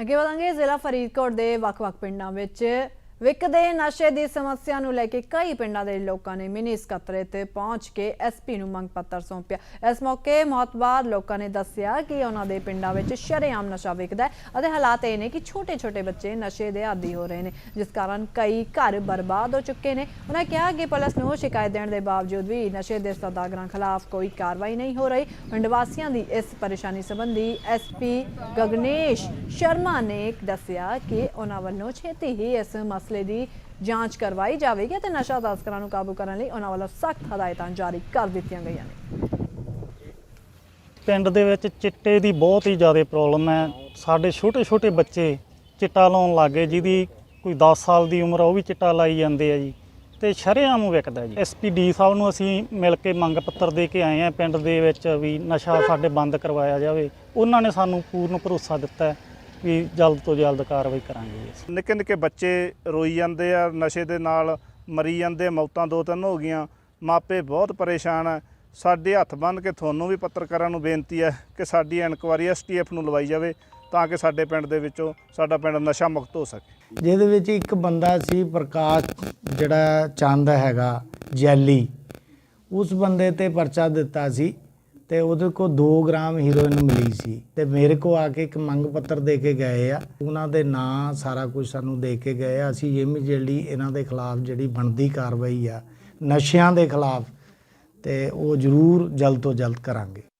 ਅੱਗੇ ਵਧਾਂਗੇ ਜ਼ਿਲ੍ਹਾ ਫਰੀਦਕੋਟ ਦੇ ਵੱਖ-ਵੱਖ ਪਿੰਡਾਂ ਵਿੱਚ। ਵਿਕਦੇ ਨਸ਼ੇ ਦੀ ਸਮੱਸਿਆ ਨੂੰ ਲੈ ਕੇ ਕਈ ਪਿੰਡਾਂ ਦੇ ਲੋਕਾਂ ਨੇ ਮਿਨੀ ਸਕੱਤਰੇ ਤੇ ਪਹੁੰਚ ਕੇ ਐਸਪੀ ਨੂੰ ਮੰਗ ਪੱਤਰ ਸੌਂਪਿਆ। ਇਸ ਮੌਕੇ ਮੌਤਬਾਰ ਲੋਕਾਂ ਨੇ ਦੱਸਿਆ ਕਿ ਉਹਨਾਂ ਦੇ ਪਿੰਡਾਂ ਵਿੱਚ ਸ਼ਰੇਆਮ ਨਸ਼ਾ ਵਿਕਦਾ ਹੈ ਅਤੇ ਹਾਲਾਤ ਇਹ ਨੇ ਕਿ ਛੋਟੇ-ਛੋਟੇ ਬੱਚੇ ਨਸ਼ੇ ਦੇ ਆਦੀ ਹੋ ਰਹੇ ਨੇ, ਜਿਸ ਕਾਰਨ ਕਈ ਘਰ ਬਰਬਾਦ ਹੋ ਚੁੱਕੇ ਨੇ। ਉਹਨਾਂ ਕਿਹਾ ਕਿ ਪੁਲਿਸ ਨੂੰ ਸ਼ਿਕਾਇਤ ਦੇਣ ਦੇ ਬਾਵਜੂਦ ਵੀ ਨਸ਼ੇ ਦੇ ਸੌਦਾਗਰਾਂ ਖਿਲਾਫ ਕੋਈ ਕਾਰਵਾਈ ਨਹੀਂ ਹੋ ਰਹੀ। ਪਿੰਡ ਵਾਸੀਆਂ ਦੀ ਇਸ ਪਰੇਸ਼ਾਨੀ ਸੰਬੰਧੀ ਐਸਪੀ ਗਗਨੇਸ਼ ਸ਼ਰਮਾ ਨੇ ਦੱਸਿਆ ਕਿ ਉਹਨਾਂ ਵੱਲੋਂ ਛੇਤੀ ਹੀ ਇਸ ਮਸਲੇ ਦੀ ਜਾਂਚ ਕਰਵਾਈ ਜਾਵੇਗੀ ਅਤੇ ਨਸ਼ਾ ਤਸਕਰਾਂ ਨੂੰ ਕਾਬੂ ਕਰਨ ਲਈ ਉਹਨਾਂ ਵੱਲੋਂ ਸਖਤ ਹਦਾਇਤਾਂ ਜਾਰੀ ਕਰ ਦਿੱਤੀਆਂ ਗਈਆਂ ਨੇ। ਪਿੰਡ ਦੇ ਵਿੱਚ ਚਿੱਟੇ ਦੀ ਬਹੁਤ ਹੀ ਜ਼ਿਆਦਾ ਪ੍ਰੋਬਲਮ ਹੈ। ਸਾਡੇ ਛੋਟੇ ਛੋਟੇ ਬੱਚੇ ਚਿੱਟਾ ਲਾਉਣ ਲੱਗੇ ਜਿਹਦੀ ਕੋਈ 10 ਸਾਲ ਦੀ ਉਮਰ ਆ, ਉਹ ਵੀ ਚਿੱਟਾ ਲਾਈ ਜਾਂਦੇ ਆ ਜੀ ਤੇ ਸ਼ਰੇਆਮ ਵਿਕਦਾ ਜੀ। ਐਸਪੀਡੀ ਸਾਹਿਬ ਨੂੰ ਅਸੀਂ ਮਿਲ ਕੇ ਮੰਗ ਪੱਤਰ ਦੇ ਕੇ ਆਏ ਆ ਪਿੰਡ ਦੇ ਵਿੱਚ ਵੀ ਨਸ਼ਾ ਸਾਡੇ ਬੰਦ ਕਰਵਾਇਆ ਜਾਵੇ। ਉਹਨਾਂ ਨੇ ਸਾਨੂੰ ਪੂਰਨ ਭਰੋਸਾ ਦਿੱਤਾ ਵੀ ਜਲਦ ਤੋਂ ਜਲਦ ਕਾਰਵਾਈ ਕਰਾਂਗੇ ਜੀ। ਅਸੀਂ ਨਿੱਕੇ ਨਿੱਕੇ ਬੱਚੇ ਰੋਈ ਜਾਂਦੇ ਆ ਨਸ਼ੇ ਦੇ ਨਾਲ ਮਰੀ ਜਾਂਦੇ ਮੌਤਾਂ ਦੋ ਤਿੰਨ ਹੋ ਗਈਆਂ। ਮਾਪੇ ਬਹੁਤ ਪਰੇਸ਼ਾਨ ਆ। ਸਾਡੇ ਹੱਥ ਬੰਨ੍ਹ ਕੇ ਤੁਹਾਨੂੰ ਵੀ ਪੱਤਰਕਾਰਾਂ ਨੂੰ ਬੇਨਤੀ ਹੈ ਕਿ ਸਾਡੀ ਇਨਕੁਆਰੀ ਐਸਟੀਐਫ ਨੂੰ ਲਵਾਈ ਜਾਵੇ ਤਾਂ ਕਿ ਸਾਡੇ ਪਿੰਡ ਦੇ ਵਿੱਚੋਂ ਸਾਡਾ ਪਿੰਡ ਨਸ਼ਾ ਮੁਕਤ ਹੋ ਸਕੇ। ਜਿਹਦੇ ਵਿੱਚ ਇੱਕ ਬੰਦਾ ਸੀ ਪ੍ਰਕਾਸ਼ ਜਿਹੜਾ ਚੰਦ ਹੈਗਾ ਜੈਲੀ। ਉਸ ਬੰਦੇ ਤੇ ਪਰਚਾ ਦਿੱਤਾ ਸੀ। ਤੇ ਉਹਦੇ ਕੋਲ 2 ਗ੍ਰਾਮ ਹੀਰੋਇਨ ਮਿਲੀ ਸੀ। ਤੇ ਮੇਰੇ ਕੋ ਆ ਕੇ ਇੱਕ ਮੰਗ ਪੱਤਰ ਦੇ ਕੇ ਗਏ ਆ। ਉਹਨਾਂ ਦੇ ਨਾਂ, ਸਾਰਾ ਕੁਝ ਸਾਨੂੰ ਦੇ ਕੇ ਗਏ ਆ। ਅਸੀਂ ਇਮੀਡੀਏਟਲੀ ਇਹਨਾਂ ਦੇ ਖਿਲਾਫ ਜਿਹੜੀ ਬਣਦੀ ਕਾਰਵਾਈ ਆ, ਨਸ਼ਿਆਂ ਦੇ ਖਿਲਾਫ, ਤੇ ਉਹ ਜ਼ਰੂਰ ਜਲਦ ਤੋਂ ਜਲਦ ਕਰਾਂਗੇ।